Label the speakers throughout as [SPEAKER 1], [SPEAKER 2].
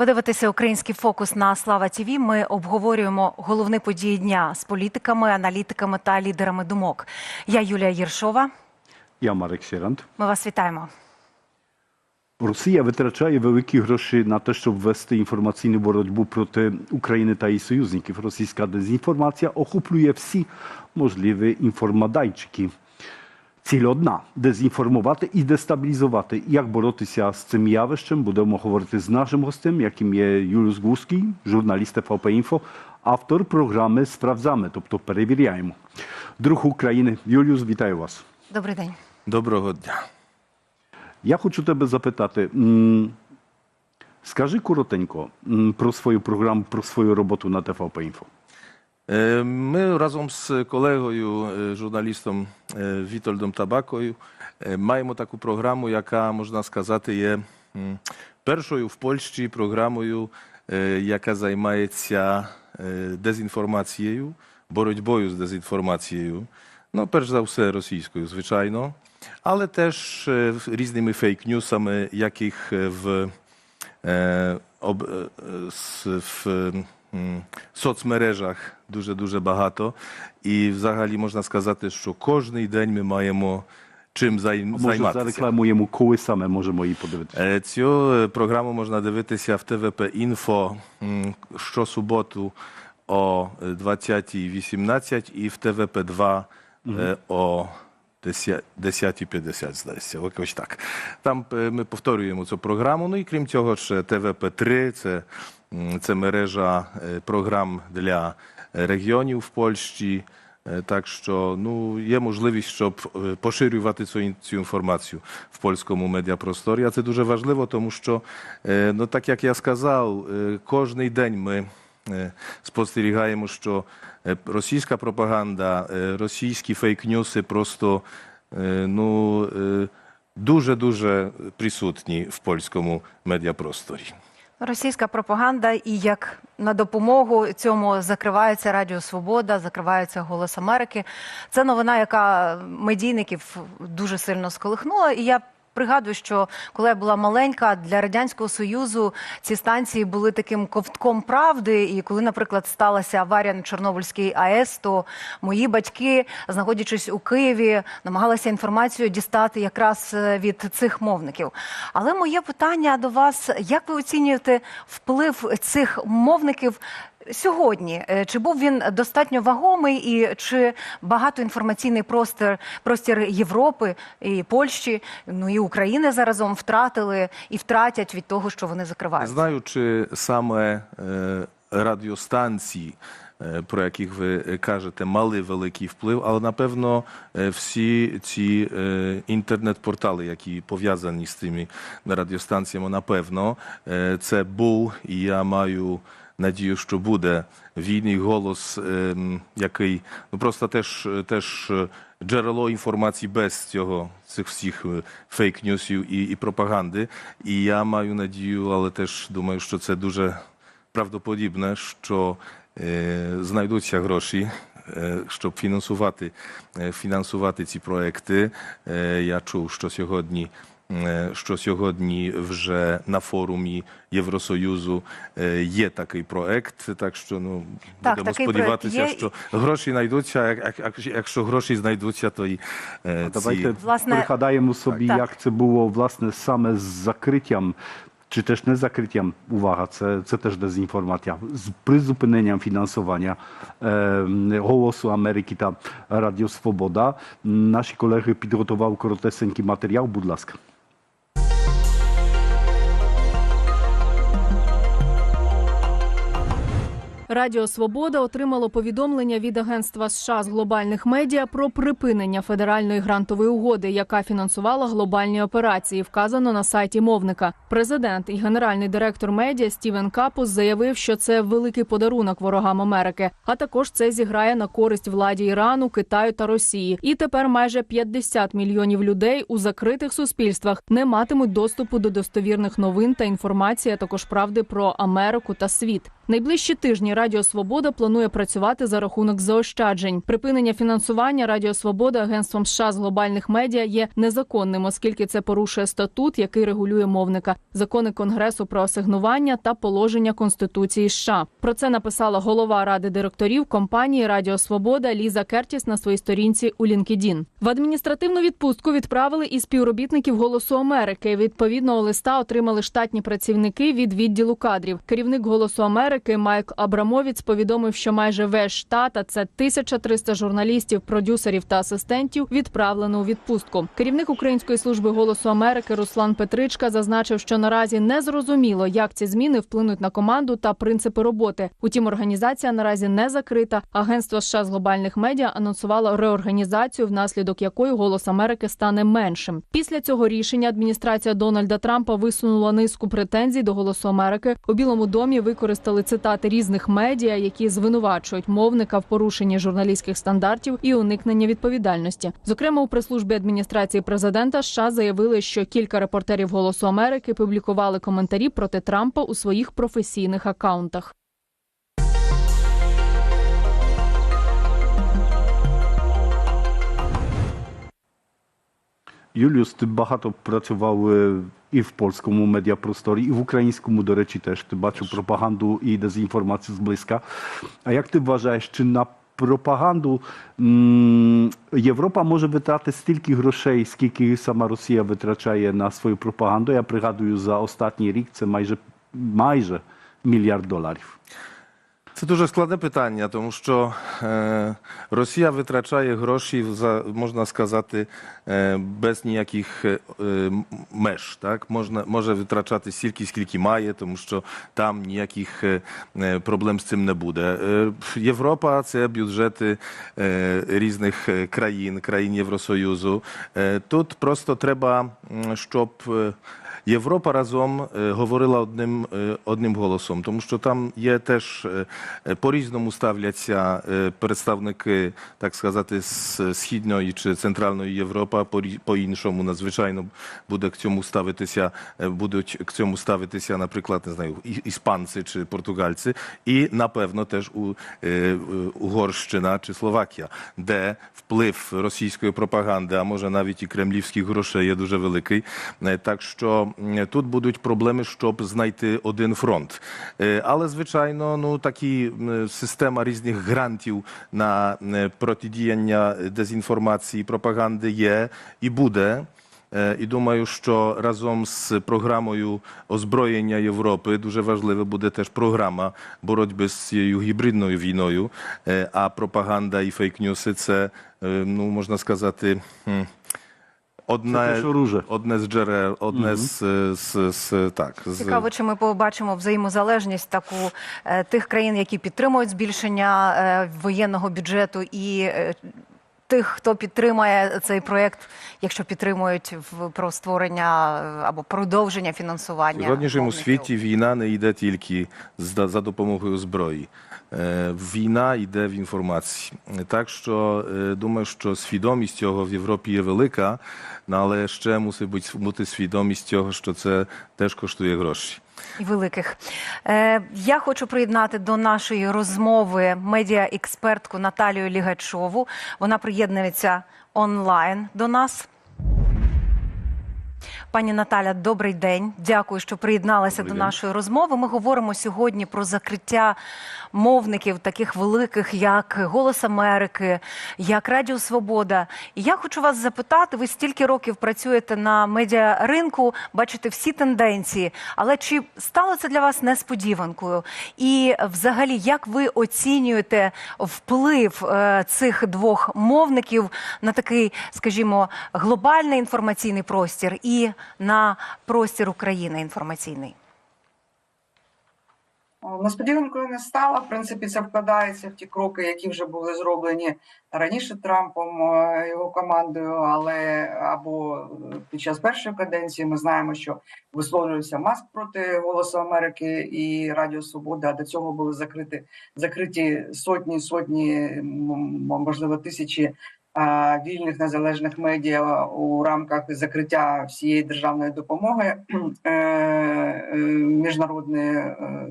[SPEAKER 1] Ви дивитеся український фокус на Слава Тіві. Ми обговорюємо головні події дня з політиками, аналітиками та лідерами думок. Я Юлія Єршова.
[SPEAKER 2] Я Марek Sierant.
[SPEAKER 1] Ми вас вітаємо.
[SPEAKER 2] Росія витрачає великі гроші на те, щоб вести інформаційну боротьбу проти України та її союзників. Російська дезінформація охоплює всі можливі інформодайчики. Ціль одна дезінформувати і дестабілізувати. Як боротися з цим явищем, будемо говорити з нашим гостем, яким є Юліус Гуський, журналіст ТВП Інфо, автор програми Спrawdzamy, тобто перевіряємо. Друг України. Юліус, вітаю вас.
[SPEAKER 1] Добрий день.
[SPEAKER 3] Доброго дня.
[SPEAKER 2] Я хочу тебе запитати. Скажи коротенько про свою програму, про свою роботу на ТВП Інфо.
[SPEAKER 3] Е, Ми разом з колегою, е, журналістом е, Вітольдом Табакою, маємо таку програму, яка, можна сказати, є першою в Польщі програмою, яка займається дезінформацією, боротьбою з дезінформацією. Ну, перш за все, російською, звичайно, але теж різними фейк-ньюсами, яких в в м, соцмережах дуже-дуже багато. І взагалі можна сказати, що кожний день ми маємо чим зай,
[SPEAKER 2] Може,
[SPEAKER 3] займатися.
[SPEAKER 2] зарекламуємо, коли саме можемо її подивитися.
[SPEAKER 3] Е, Цю е, програму можна дивитися в ТВП Інфо щосуботу о 20.18 і в ТВП 2 е, о 10 10.50, здається, якось так. Там е, ми повторюємо цю програму. Ну і крім цього, ще ТВП 3 це, це мережа е, програм для регіонів в Польщі. Е, Так що ну, є можливість, щоб е, поширювати цю, інформацію в польському медіапросторі. А це дуже важливо, тому що, е, ну, так як я сказав, кожний день ми спостерігаємо, що російська пропаганда, російські фейк-ньюси просто ну, е, дуже-дуже присутні в польському медіапросторі.
[SPEAKER 1] Російська пропаганда і як на допомогу цьому закривається Радіо Свобода, закривається Голос Америки. Це новина, яка медійників дуже сильно сколихнула. І я пригадую, що коли я була маленька, для радянського союзу ці станції були таким ковтком правди. І коли, наприклад, сталася аварія на Чорнобильській АЕС, то мої батьки, знаходячись у Києві, намагалися інформацію дістати якраз е, від цих мовників. Але моє питання до вас: як ви оцінюєте вплив цих мовників? Сьогодні Е, чи був він достатньо вагомий, і чи багатоінформаційний простір простір Європи і Польщі, ну і України заразом втратили і втратять від того, що вони закриваються?
[SPEAKER 3] Знаю, чи саме е, радіостанції, е, про яких ви кажете, мали великий вплив, але напевно е, всі ці інтернет-портали, які пов'язані з тими радіостанціями, напевно, це був, і я маю надію, що буде вільний голос, ем, який ну просто теж, теж е, джерело інформації без цього цих всіх е, фейк-ньюсів і, і пропаганди. І я маю надію, але теж думаю, що це дуже правдоподібне, що е, знайдуться гроші. е, Щоб фінансувати, фінансувати ці проекти, я чув, що сьогодні, що сьогодні вже на форумі Євросоюзу е, є такий проект. Так що ну
[SPEAKER 1] Так,
[SPEAKER 3] будемо
[SPEAKER 1] такий проект
[SPEAKER 3] сподіватися,
[SPEAKER 1] є.
[SPEAKER 3] що гроші знайдуться. Як, як, як- якщо гроші знайдуться, то і е,
[SPEAKER 2] Давайте
[SPEAKER 3] ці
[SPEAKER 1] Власне-
[SPEAKER 2] пригадаємо собі,
[SPEAKER 1] Так.
[SPEAKER 2] як це було власне саме з закриттям. Чи теж не закриттям, увага, це, це теж дезінформація, з призупиненням фінансування е, Голосу Америки та Радіо Свобода. Наші колеги підготували коротесенький матеріал,
[SPEAKER 4] Радіо Свобода отримало повідомлення від агентства США з глобальних медіа про припинення федеральної грантової угоди, яка фінансувала глобальні операції. Вказано на сайті мовника. Президент і генеральний директор медіа Стівен Капус заявив, що це великий подарунок ворогам Америки. А також це зіграє на користь владі Ірану, Китаю та Росії. І тепер майже 50 мільйонів людей у закритих суспільствах не матимуть доступу до достовірних новин та інформації, а також правди про Америку та світ. Найближчі тижні Радіо Свобода планує працювати за рахунок заощаджень. Припинення фінансування Радіо Свобода агентством США з глобальних медіа є незаконним, оскільки це порушує статут, який регулює мовника, закони Конгресу про асигнування та положення Конституції США. Про це написала голова ради директорів компанії Радіо Свобода Ліза Кертіс на своїй сторінці у LinkedIn. В адміністративну відпустку відправили і співробітників Голосу Америки. Відповідного листа отримали штатні працівники від відділу кадрів. Керівник Голосу Америки Майк Абрамовіц повідомив, що майже весь штат, а це 1300 журналістів, продюсерів та асистентів, відправлено у відпустку. Керівник Української служби Голосу Америки Руслан Петричка зазначив, що наразі не зрозуміло, як ці зміни вплинуть на команду та принципи роботи. Утім, організація наразі не закрита. Агентство США з глобальних медіа анонсувало реорганізацію, внаслідок якої голос Америки стане меншим. Після цього рішення адміністрація Дональда Трампа висунула низку претензій до голосу Америки. У Білому домі використали цитати різних медіа, які звинувачують мовника в порушенні журналістських стандартів і уникнення відповідальності. Зокрема, у прес-службі адміністрації президента США заявили, що кілька репортерів Голосу Америки публікували коментарі проти Трампа у своїх професійних акаунтах.
[SPEAKER 2] Julius, ty багато працював е, і в польському медіапросторі, і в українському, до речі, теж. Ти бачив пропаганду і дезінформацію зблизька. А як ти вважаєш, чи на пропаганду м, Європа може витрати стільки грошей, скільки сама Росія витрачає на свою пропаганду? Я пригадую, за останній рік це майже, майже мільярд доларів.
[SPEAKER 3] Це дуже складне питання, тому що е, Росія витрачає гроші можна сказати е, без ніяких е, меж. Так можна може витрачати стільки, скільки має, тому що там ніяких проблем з цим не буде. Європа це бюджети різних країн, країн Євросоюзу. Тут просто треба, щоб Європа разом е, говорила одним, е, одним голосом, тому що там є теж е, е, по-різному ставляться представники, так сказати, з східної чи центральної Європи, по- по-іншому надзвичайно буде к цьому ставитися, будуть к цьому ставитися, наприклад, не знаю, іспанці чи португальці, і напевно теж у Угорщина чи Словакія, де вплив російської пропаганди, а може навіть і кремлівських грошей є дуже великий. Так що м, тут будуть проблеми, щоб знайти один фронт. Е, Але звичайно, ну такі система різних грантів на е, протидіяння дезінформації, пропаганди є і буде. Е, І думаю, що разом з програмою озброєння Європи дуже важлива буде теж програма боротьби з цією гібридною війною. Е, А пропаганда і фейк-ньюси це, е, ну можна сказати, одне,
[SPEAKER 2] Це оружие.
[SPEAKER 3] одне з джерел, одне з, з, з так з
[SPEAKER 1] Цікаво, чи ми побачимо взаємозалежність таку е, тих країн, які підтримують збільшення е, воєнного бюджету, і е, тих, хто підтримує цей проект, якщо підтримують в про створення е, або продовження фінансування
[SPEAKER 3] сьогоднішньому світі війна не йде тільки за, за допомогою зброї. Війна йде в інформації. Так що думаю, що свідомість цього в Європі є велика, але ще мусить бути, бути свідомість цього, що це теж коштує гроші.
[SPEAKER 1] і великих. Е, я хочу приєднати до нашої розмови медіаекспертку Наталію Лігачову. Вона приєднується онлайн до нас. Пані Наталя, добрий день. Дякую, що приєдналися
[SPEAKER 3] Добрий
[SPEAKER 1] до
[SPEAKER 3] день.
[SPEAKER 1] нашої розмови. Ми говоримо сьогодні про закриття мовників, таких великих, як Голос Америки, як Радіо Свобода. І я хочу вас запитати: ви стільки років працюєте на медіаринку, бачите всі тенденції, але чи стало це для вас несподіванкою? І взагалі, як ви оцінюєте вплив е, цих двох мовників на такий, скажімо, глобальний інформаційний простір і на простір України інформаційний?
[SPEAKER 5] Несподіванкою не стало. В принципі, це вкладається в ті кроки, які вже були зроблені раніше Трампом е, його командою, але або під час першої каденції ми знаємо, що висловлювався маск проти Голосу Америки і Радіо Свобода. До цього були закриті закриті сотні, сотні, можливо, тисячі. Вільних незалежних медіа у рамках закриття всієї державної допомоги е, е, міжнародної е,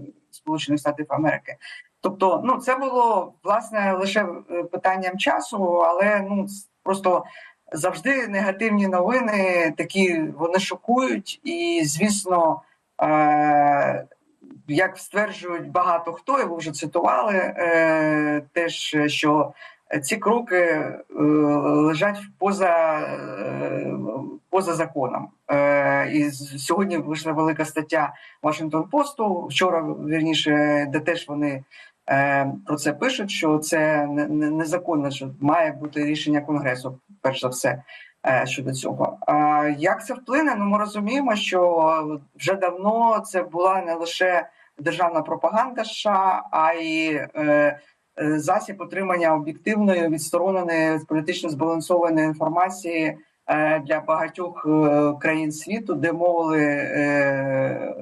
[SPEAKER 5] Сполучених Штатів Америки. Тобто, ну це було власне лише е, питанням часу, але ну просто завжди негативні новини такі вони шокують, і звісно, е- як стверджують багато хто, ви вже цитували, е- теж що ці кроки е- лежать поза, е- поза законом. Е- і сьогодні вийшла велика стаття Вашингтон Посту. Вчора вірніше, де теж вони про це пишуть, що це не- не- незаконно, що має бути рішення конгресу, перш за все. Щодо цього, а як це вплине? Ну ми розуміємо, що вже давно це була не лише державна пропаганда США, а й засіб отримання об'єктивної, відстороненої політично збалансованої інформації е, для багатьох е, країн світу, де мовили е,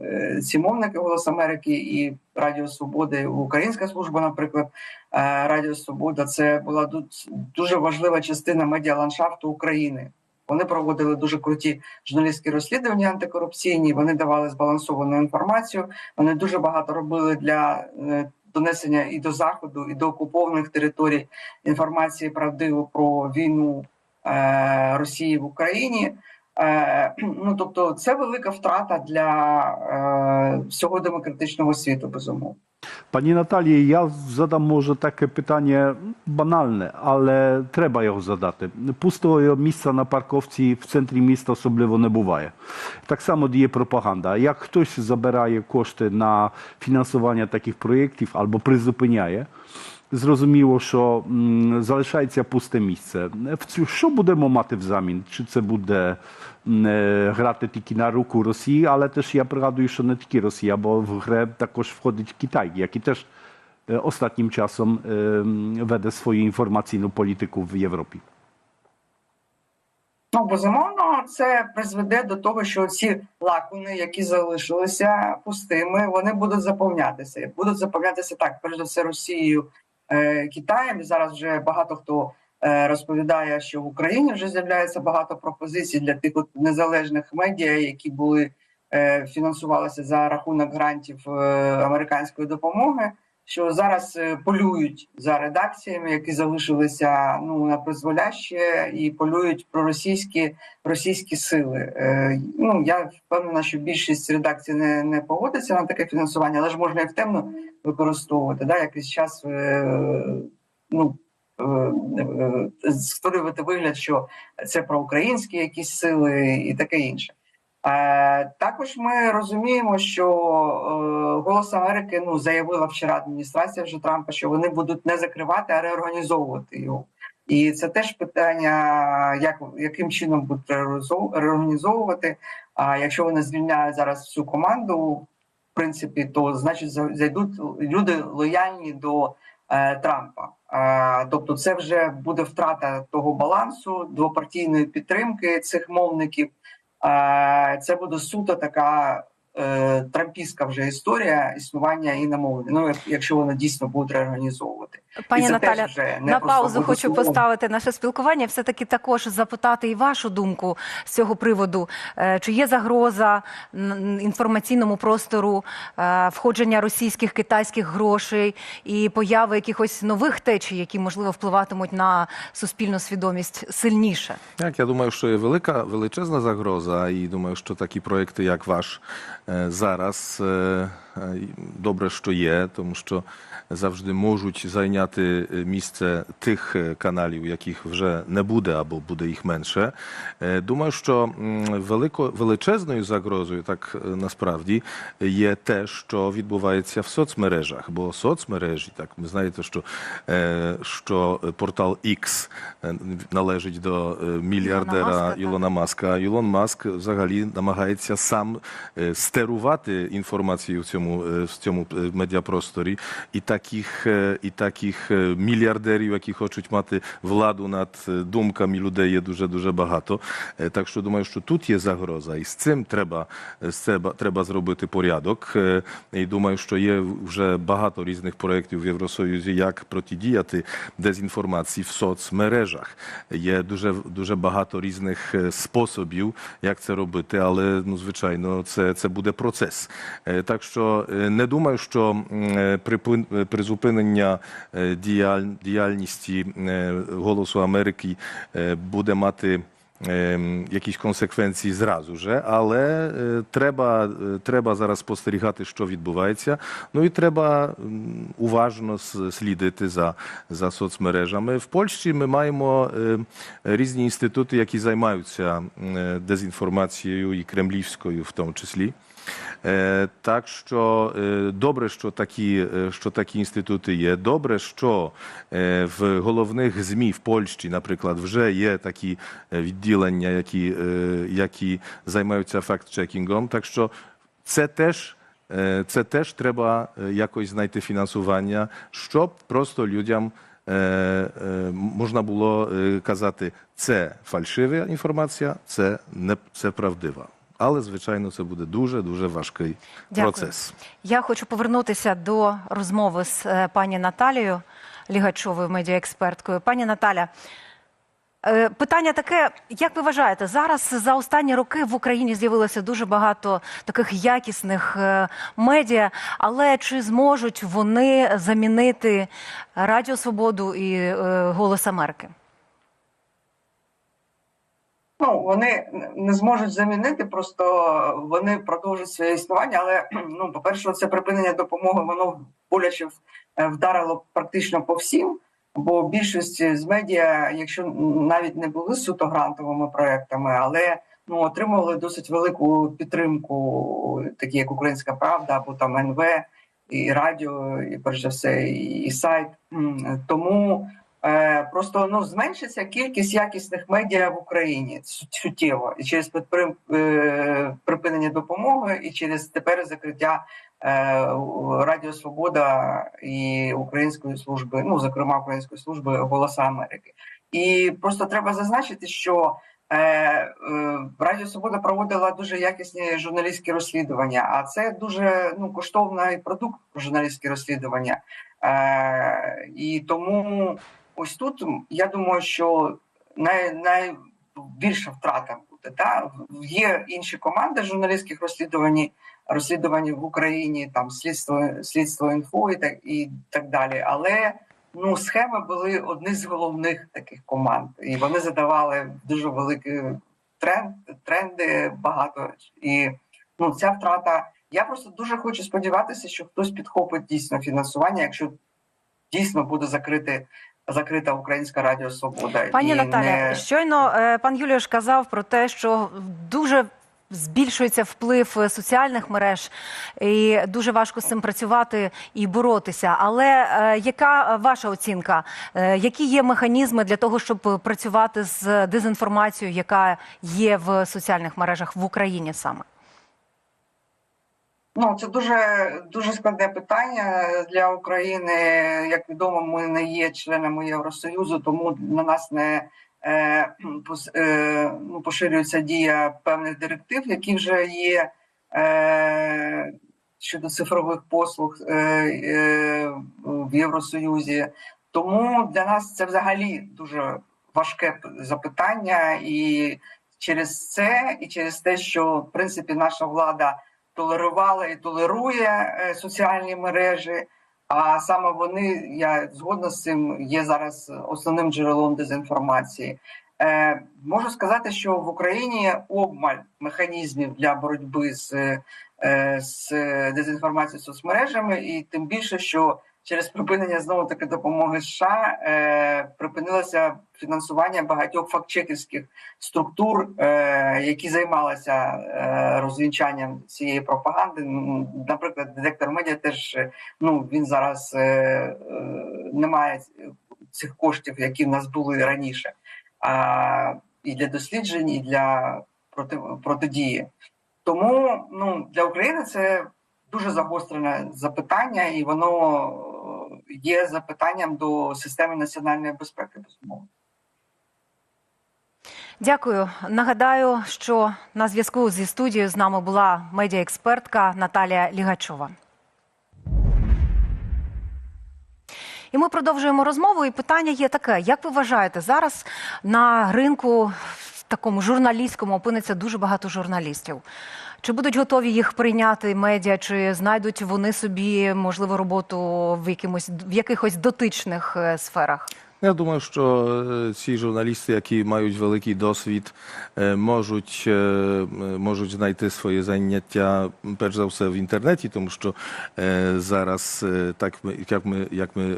[SPEAKER 5] е, ці мовники Голос Америки і Радіо Свобода, і Українська служба, наприклад, е, Радіо Свобода. Це була ду- дуже важлива частина медіаландшафту України. Вони проводили дуже круті журналістські розслідування антикорупційні. Вони давали збалансовану інформацію. Вони дуже багато робили для е, донесення і до заходу, і до окупованих територій інформації правдиво про війну е, Росії в Україні. Е, ну тобто, це велика втрата для е, всього демократичного світу, безумовно.
[SPEAKER 2] Pani Natalii, ja zadam może takie pytanie banalne, ale треба його задати. Пустого місця на парковці в центрі міста особливо не буває. Так само діє пропаганда. Як хтось забирає кошти на фінансування таких проєктів або призупиняє, зрозуміло, що залишається пусте місце. Що будемо мати взамін? Чи це буде е, грати тільки на руку Росії, але теж я пригадую, що не тільки Росія, бо в грę також входить Китай, який теж е, ostatnim czasem веде свою інформаційну політику в Європі.
[SPEAKER 5] Ну, безумовно, це призведе до того, що ці лакуни, які залишилися пустими, вони будуть заповнятися. Будуть заповнятися так, перш за все, Росією, е, Китаєм. І зараз вже багато хто е, розповідає, що в Україні вже з'являється багато пропозицій для тих от незалежних медіа, які були е, фінансувалися за рахунок грантів е, американської допомоги. Що зараз е, полюють за редакціями, які залишилися ну на призволяще, і полюють проросійські російські сили. Е, ну я впевнена, що більшість редакцій не, не погодиться на таке фінансування, але ж можна в темно використовувати. Да, якийсь час е, ну е, е, створювати вигляд, що це проукраїнські якісь сили і таке інше. Е, також ми розуміємо, що е, голос Америки ну заявила вчора адміністрація вже Трампа, що вони будуть не закривати, а реорганізовувати його. І це теж питання, як яким чином будуть реорганізовувати. А якщо вони звільняють зараз всю команду, в принципі, то значить зайдуть люди лояльні до е, Трампа. Е, тобто, це вже буде втрата того балансу, двопартійної підтримки цих мовників. Це буде суто така е, трампістська вже історія існування іномовлення. Ну, якщо вони дійсно будуть реорганізовувати.
[SPEAKER 1] Пані
[SPEAKER 5] І це
[SPEAKER 1] Наталя,
[SPEAKER 5] теж вже не
[SPEAKER 1] на паузу хочу
[SPEAKER 5] словом.
[SPEAKER 1] поставити наше спілкування. Все таки також запитати і вашу думку з цього приводу. Е, Чи є загроза інформаційному простору е, входження російських китайських грошей і появи якихось нових течій, які можливо впливатимуть на суспільну свідомість сильніше?
[SPEAKER 3] Так, я думаю, що є велика, величезна загроза, і думаю, що такі проекти, як ваш, е, зараз е, е, добре, що є, тому що завжди можуть зайняти е, місце тих е, каналів, яких вже не буде або буде їх менше. Е, Думаю, що велико, величезною загрозою, так е, насправді, є те, що відбувається в соцмережах. Бо соцмережі, так ви знаєте, що, е, що портал X е, належить до е, мільярдера
[SPEAKER 1] Маска.
[SPEAKER 3] Ілона Маска. Ілон Маск взагалі намагається сам е, стерувати інформацію в цьому, е, в цьому е, медіапросторі. І таких, е, і таких мільярдерів, які хочуть мати владу над думками людей, є дуже дуже багато. Так що думаю, що тут є загроза, і з цим треба, з цим треба зробити порядок. І думаю, що є вже багато різних проєктів в Євросоюзі, як протидіяти дезінформації в соцмережах. Є дуже дуже багато різних способів, як це робити, але ну звичайно, це, це буде процес. Так що е, не думаю, що е, е, призупинення діяль- діяльності Голосу Америки буде мати якісь консеквенції зразу же, але треба, треба зараз спостерігати, що відбувається. Ну і треба уважно слідити за, соцмережами. В Польщі ми маємо різні інститути, які займаються дезінформацією і кремлівською в тому числі. Е, Так що е, добре, що такі, е, що такі інститути є. Добре, що в головних ЗМІ в Польщі, наприклад, вже є такі відділення, які, які займаються факт-чекінгом. Так що це теж. Це теж треба якось знайти фінансування, щоб просто людям можна було казати, це фальшива інформація, це не це правдива. Але звичайно, це буде дуже дуже важкий
[SPEAKER 1] Дякую.
[SPEAKER 3] процес.
[SPEAKER 1] Я хочу повернутися до розмови з е, пані Наталією Лігачовою, медіаексперткою. Пані Наталя, е, питання таке: як ви вважаєте, зараз за останні роки в Україні з'явилося дуже багато таких якісних е, медіа, але чи зможуть вони замінити Радіо Свободу і Голос Америки?
[SPEAKER 5] Ну, вони не зможуть замінити, просто вони продовжують своє існування. Але ну, по-перше, це припинення допомоги, воно боляче е, вдарило практично по всім. Бо більшість з медіа, якщо навіть не були суто грантовими проектами, але ну отримували досить велику підтримку, такі як Українська Правда або там НВ, і радіо, і перш за все, і сайт. Тому Просто ну зменшиться кількість якісних медіа в Україні суттєво і через е, припинення допомоги, і через тепер закриття е, Радіо Свобода і Української служби, ну зокрема Української служби Голоса Америки. І просто треба зазначити, що е, е, Радіо Свобода проводила дуже якісні журналістські розслідування, а це дуже ну коштовний продукт журналістські розслідування. Е, і тому ось тут я думаю, що най, найбільша втрата буде. Та? Є інші команди журналістських розслідувань, розслідувань в Україні, там слідство, слідство інфо і так, і так далі. Але ну, схеми були одні з головних таких команд, і вони задавали дуже великі тренд, тренди багато. І ну, ця втрата. Я просто дуже хочу сподіватися, що хтось підхопить дійсно фінансування, якщо дійсно буде закрити закрита Українська Радіо Свобода.
[SPEAKER 1] Пані Наталя,
[SPEAKER 5] не-
[SPEAKER 1] щойно е, пан Юліош казав про те, що дуже збільшується вплив е, соціальних мереж, і дуже важко з цим працювати і боротися. Але е, яка ваша оцінка? Е, які є механізми для того, щоб працювати з дезінформацією, яка є в соціальних мережах в Україні саме?
[SPEAKER 5] Ну, це дуже дуже складне питання для України. Як відомо, ми не є членами Євросоюзу, тому на нас не е, е, ну, поширюється дія певних директив, які вже є е, щодо цифрових послуг е, е, в Євросоюзі. Тому для нас це взагалі дуже важке запитання, і через це, і через те, що в принципі наша влада толерувала і толерує е, соціальні мережі. А саме вони, я згодна з цим, є зараз основним джерелом дезінформації. Е, можу сказати, що в Україні обмаль механізмів для боротьби з, е, з дезінформацією соцмережами, і тим більше, що через припинення знову таки допомоги США е, припинилося фінансування багатьох фактчекерських структур, е, які займалися е, розвінчанням цієї пропаганди. Наприклад, детектор медіа теж е, ну він зараз е, е, не має цих коштів, які в нас були раніше, а і для досліджень, і для проти, протидії. Тому ну для України це дуже загострене запитання, і воно є запитанням до системи національної безпеки. Безумовно.
[SPEAKER 1] Дякую. Нагадаю, що на зв'язку зі студією з нами була медіаекспертка Наталія Лігачова. І ми продовжуємо розмову. І питання є таке: як ви вважаєте, зараз на ринку в такому журналістському опиниться дуже багато журналістів. Чи будуть готові їх прийняти медіа, чи знайдуть вони собі можливо роботу в якимось в якихось дотичних е, сферах?
[SPEAKER 3] Я думаю, що е, ці журналісти, які мають великий досвід, е, можуть, можуть знайти своє заняття перш за все в інтернеті, тому що зараз, так як ми, як ми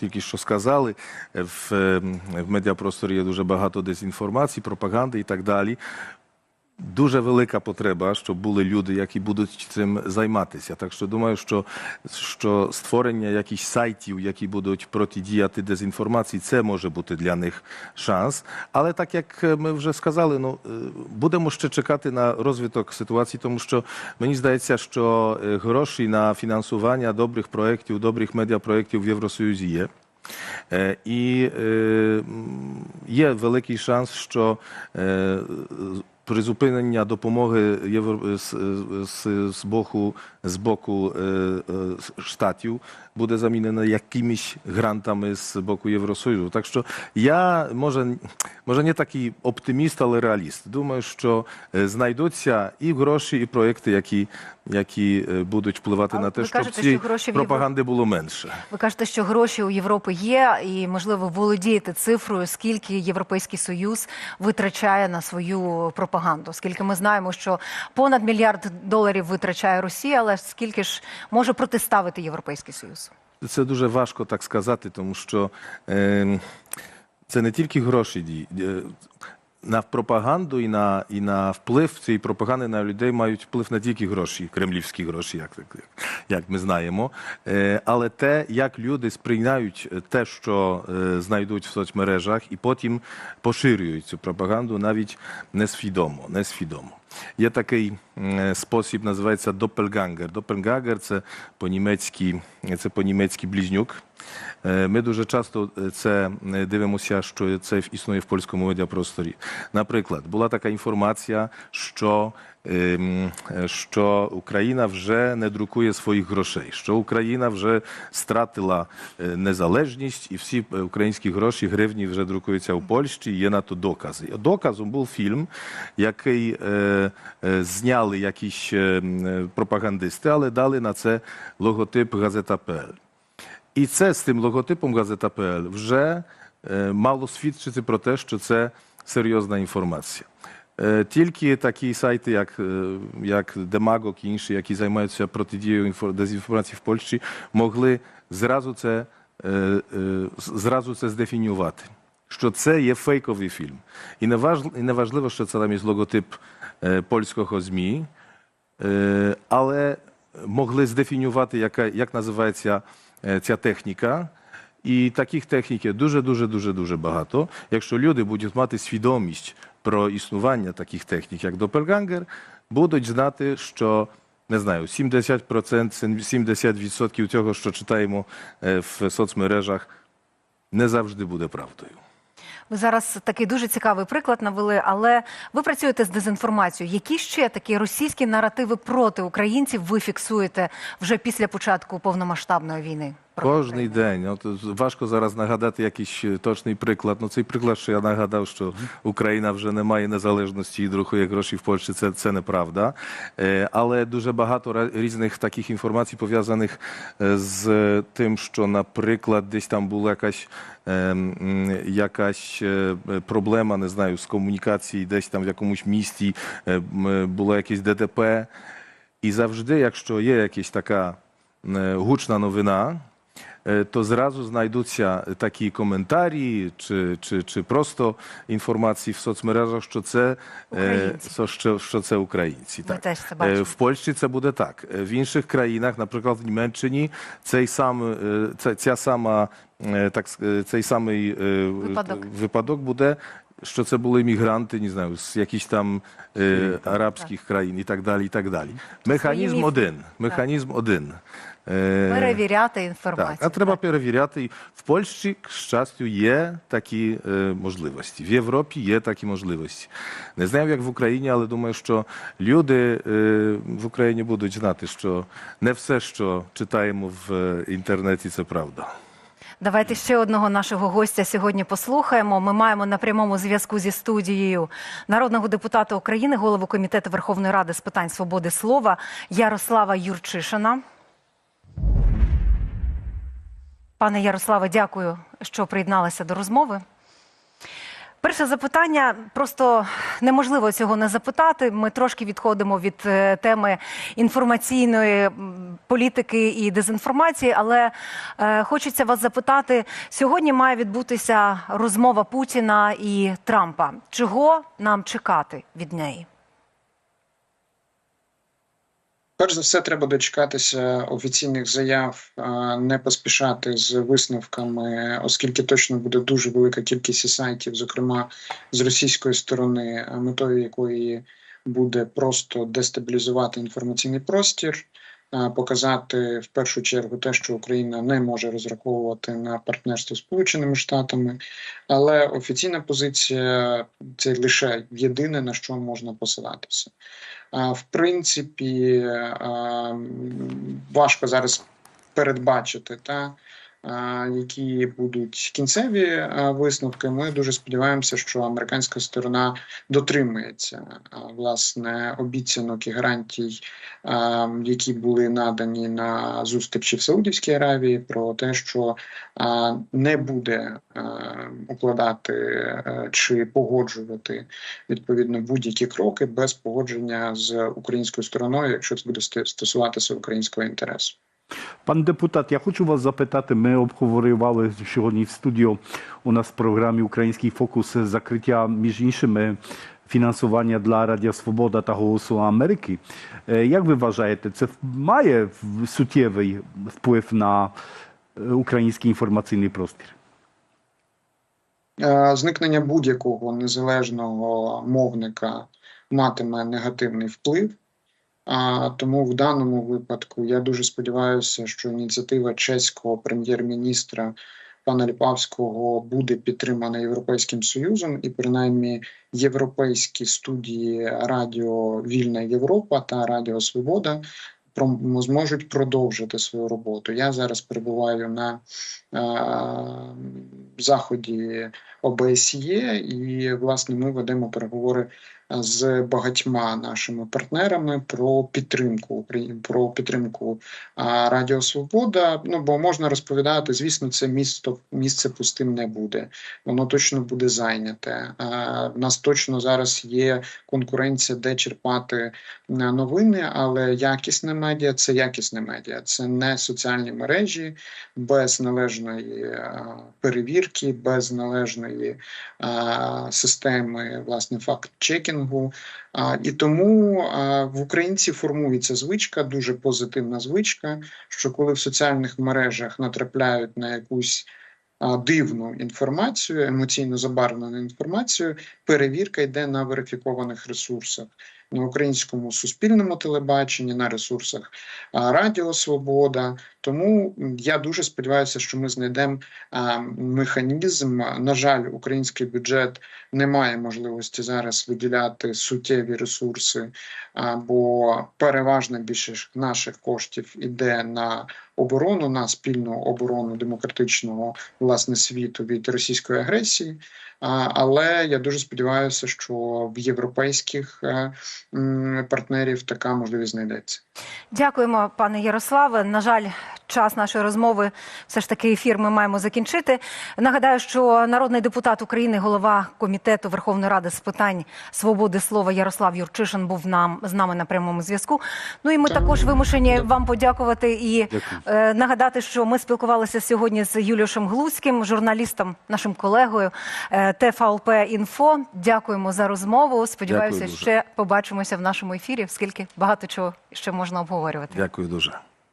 [SPEAKER 3] тільки що сказали, в, в медіапросторі є дуже багато дезінформації, пропаганди і так далі. Дуже велика потреба, щоб були люди, які будуть цим займатися. Так що думаю, що, що створення якихось сайтів, які будуть протидіяти дезінформації, це може бути для них шанс. Але так як ми вже сказали, ну е, будемо ще чекати на розвиток ситуації, тому що мені здається, що е, гроші на фінансування добрих проєктів, добрих медіапроєктів в Євросоюзі є. Е, І є великий шанс, що призупинення допомоги з, боку, з боку е, е, штатів буде замінено якимись грантами з боку Євросоюзу. Так що я може, може не такий оптиміст, але реаліст. Думаю, що е, знайдуться і гроші, і проекти, які, які е, будуть впливати
[SPEAKER 1] Але
[SPEAKER 3] на те, щоб
[SPEAKER 1] кажете,
[SPEAKER 3] ці
[SPEAKER 1] що гроші в Євро-
[SPEAKER 3] пропаганди було менше.
[SPEAKER 1] Ви кажете, що гроші у Європи є, і можливо володієте цифрою, скільки Європейський Союз витрачає на свою пропаганду. Оскільки ми знаємо, що понад мільярд доларів витрачає Росія, але скільки ж може протиставити Європейський Союз?
[SPEAKER 3] Це дуже важко так сказати, тому що е, це не тільки гроші дії. Е, На пропаганду і на, і на вплив цієї пропаганди на людей мають вплив не тільки гроші, кремлівські гроші, як, як, як ми знаємо, е, але те, як люди сприйняють те, що е, знайдуть в соцмережах, і потім поширюють цю пропаганду навіть несвідомо. несвідомо. Є такий м, спосіб, називається Doppelganger. Doppelganger – це по-німецьки, це по-німецьки близнюк. Е, Ми дуже часто е, це е, дивимося, що це існує в польському медіапросторі. Наприклад, була така інформація, що, ем, що Україна вже не друкує своїх грошей, що Україна вже стратила незалежність, і всі українські гроші, гривні вже друкуються в Польщі. Є на то докази. Доказом був фільм, який зняли якісь е, м, е, пропагандисти, але дали на це логотип газета.пл. І це з тим логотипом газета.пл вже е, мало свідчити про те, що це серйозна інформація. Е, Тільки такі сайти, як, е, як Демагог і інші, які займаються протидією дезінформації в Польщі, могли зразу це, здефінювати, що це є фейковий фільм. І не, важливо, що це там є логотип польського ЗМІ, але могли здефінювати, як називається ця техніка. І таких технік є дуже, дуже, дуже, дуже багато. Якщо люди будуть мати свідомість про існування таких технік, як Допельгангер, будуть знати, що не знаю, 70%, 70% цього, що читаємо е, в соцмережах, не завжди буде правдою.
[SPEAKER 1] Ви зараз такий дуже цікавий приклад навели, але ви працюєте з дезінформацією. Які ще такі російські наративи проти українців ви фіксуєте вже після початку повномасштабної війни?
[SPEAKER 3] Кожний день. От важко зараз нагадати якийсь точний приклад. Ну цей приклад, що я нагадав, що Україна вже не має незалежності і друкує гроші в Польщі. Це, це неправда. Е, Але дуже багато різних таких інформацій пов'язаних е, з тим, що, наприклад, десь там була якась. е, Якась е, проблема, не знаю, з комунікації, десь там в якомусь місті було якесь ДТП. І завжди, якщо є якась така гучна новина, е, то зразу знайдуться такі коментарі чи, чи, чи просто інформації в соцмережах, що це, е,
[SPEAKER 1] Українці.
[SPEAKER 3] що, що, що це українці.
[SPEAKER 1] Ми
[SPEAKER 3] Так.
[SPEAKER 1] теж це
[SPEAKER 3] Е,
[SPEAKER 1] бачимо.
[SPEAKER 3] В Польщі це буде так. Е, В інших країнах, наприклад, в Німеччині, цей сам, е, ця, ця сама, е, так, с- е, цей самий е,
[SPEAKER 1] Випадок.
[SPEAKER 3] випадок буде. Що це були мігранти, не знаю, з якихось там е, арабських країн і так далі. і так далі. Механізм
[SPEAKER 1] міфи.
[SPEAKER 3] один. Механізм один. Е,
[SPEAKER 1] Перевіряти
[SPEAKER 3] так,
[SPEAKER 1] інформацію.
[SPEAKER 3] а треба перевіряти. В Польщі, к щастю, є такі е, можливості. В Європі є такі можливості. Не знаю, як в Україні, але думаю, що люди е, в Україні будуть знати, що не все, що читаємо в інтернеті, це правда.
[SPEAKER 1] Давайте ще одного нашого гостя сьогодні послухаємо. Ми маємо на прямому зв'язку зі студією народного депутата України, голову комітету Верховної Ради з питань свободи слова Ярослава Юрчишина. Пане Ярославе, дякую, що приєдналися до розмови. Перше запитання просто неможливо цього не запитати. Ми трошки відходимо від е, теми інформаційної політики і дезінформації, але е, хочеться вас запитати: сьогодні має відбутися розмова Путіна і Трампа. Чого нам чекати від неї?
[SPEAKER 6] Перш за все, треба дочекатися офіційних заяв, не поспішати з висновками, оскільки точно буде дуже велика кількість сайтів, зокрема з російської сторони, метою якої буде просто дестабілізувати інформаційний простір, показати в першу чергу те, що Україна не може розраховувати на партнерство з Сполученими Штатами, але офіційна позиція це лише єдине на що можна посилатися. А, В принципі, важко зараз передбачити, та, які будуть кінцеві висновки. Ми дуже сподіваємося, що американська сторона дотримується власне обіцянок і гарантій, які були надані на зустрічі в Саудівській Аравії, про те, що не буде укладати чи погоджувати відповідно будь-які кроки без погодження з українською стороною, якщо це буде стосуватися українського інтересу.
[SPEAKER 2] Пан депутат, я хочу вас запитати. Ми обговорювали сьогодні в студіо у нас в програмі Український фокус закриття між іншими фінансування для Радіо Свобода та Голосу Америки. Е, Як ви вважаєте, це має суттєвий вплив на е, український інформаційний простір?
[SPEAKER 6] Е, Зникнення будь-якого незалежного мовника матиме негативний вплив. А тому в даному випадку я дуже сподіваюся, що ініціатива чеського прем'єр-міністра пана Ліпавського буде підтримана Європейським Союзом, і принаймні європейські студії Радіо Вільна Європа та Радіо Свобода зможуть продовжити свою роботу. Я зараз перебуваю на е, заході ОБСЄ, і власне ми ведемо переговори з багатьма нашими партнерами про підтримку про підтримку Радіо Свобода. Ну бо можна розповідати, звісно, це місто місце пустим не буде. Воно точно буде зайняте. В нас точно зараз є конкуренція, де черпати новини, але якісне медіа це якісне медіа, це не соціальні мережі без належної перевірки, без належної системи власне факт-чекінгу. А, І тому а, в українці формується звичка, дуже позитивна звичка, що коли в соціальних мережах натрапляють на якусь а, дивну інформацію, емоційно забарвлену інформацію, перевірка йде на верифікованих ресурсах. На українському суспільному телебаченні, на ресурсах Радіо Свобода. Тому я дуже сподіваюся, що ми знайдемо механізм. На жаль, український бюджет не має можливості зараз виділяти суттєві ресурси, бо переважна більшість наших коштів іде на оборону, на спільну оборону демократичного власне світу від російської агресії. Але я дуже сподіваюся, що в європейських е, партнерів така можливість знайдеться.
[SPEAKER 1] Дякуємо, пане Ярославе. На жаль, час нашої розмови все ж таки ефір ми маємо закінчити. Нагадаю, що народний депутат України, голова комітету Верховної Ради з питань свободи слова Ярослав Юрчишин був нам з нами на прямому зв'язку. Ну і ми також вимушені вам подякувати і е, нагадати, що ми спілкувалися сьогодні з Юліушем Глузьким, журналістом, нашим колегою е, ТФЛП Інфо. Дякуємо за розмову. Сподіваюся,
[SPEAKER 3] Дякую дуже.
[SPEAKER 1] ще побачимося в нашому ефірі, оскільки багато чого ще можна обговорювати.
[SPEAKER 3] Дякую дуже.